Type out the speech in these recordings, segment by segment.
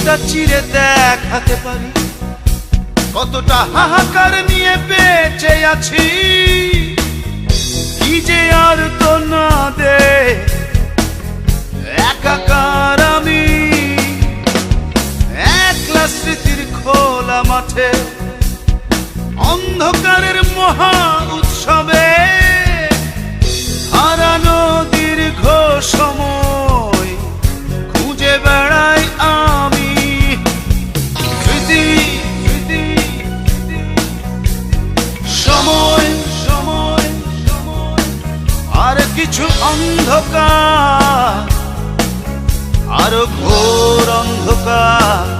বুকটা চিরে দেখাতে পারি? কতটা হাহাকার নিয়ে বেঁচে আছি? কি যে আর তো না দে, একাকার আমি। একলা স্মৃতির খোলা মাঠে, অন্ধকারের মহা কিছু অন্ধকার আরও ঘোর অন্ধকার।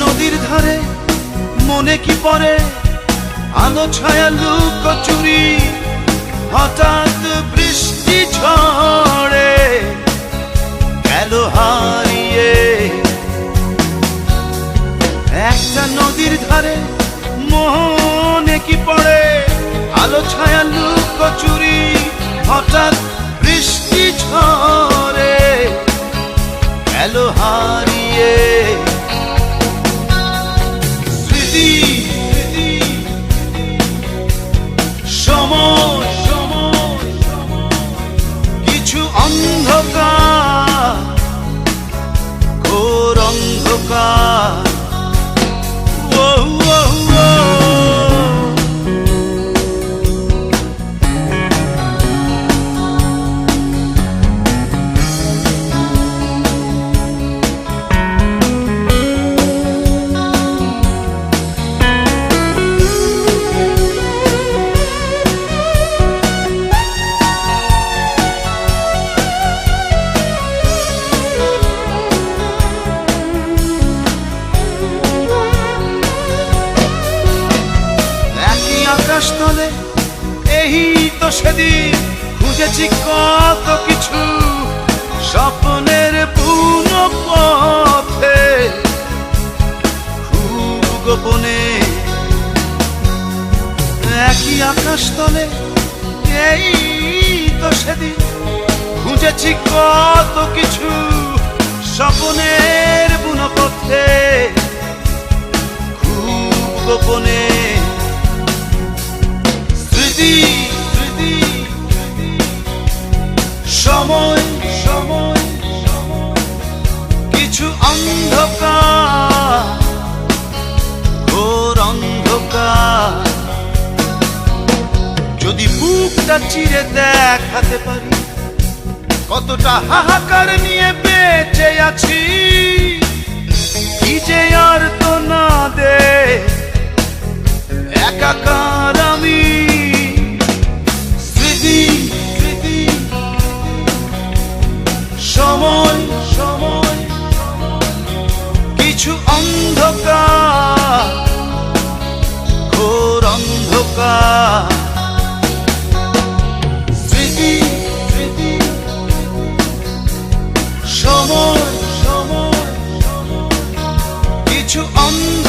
নদীর ধারে মনে কি পড়ে? আলো, ছায়া, লুক, চুরি, হঠাৎ বৃষ্টি ঝড়ে গেল হারিয়ে। একটা নদীর ধারে মনে কি পড়ে? আলো, ছায়া, লুক, চুরি, হঠাৎ বৃষ্টি ঝড়ে গেল হারিয়ে। অন্ধকার আকাশ তলে, এই তো সেদিন খুঁজেছি কত কিছু। স্বপ্নের পূর্ণ পথে, খুব গোপনে। একই আকাশ তলে, এই তো সেদিন খুঁজেছি কত কিছু। স্বপ্নের বুনো পথে, খুব গোপনে। অন্ধকার ঘোর অন্ধকার। যদি বুকটা চিরে দেখাতে পারি, কতটা হাহাকার নিয়ে বেঁচে আছি। কি আর তো না দে, একাকার আমি। সময় অন্ধকার ঘোর অন্ধকার। স্মৃতি স্মৃতি সময় সময় কিছু অন্ধকার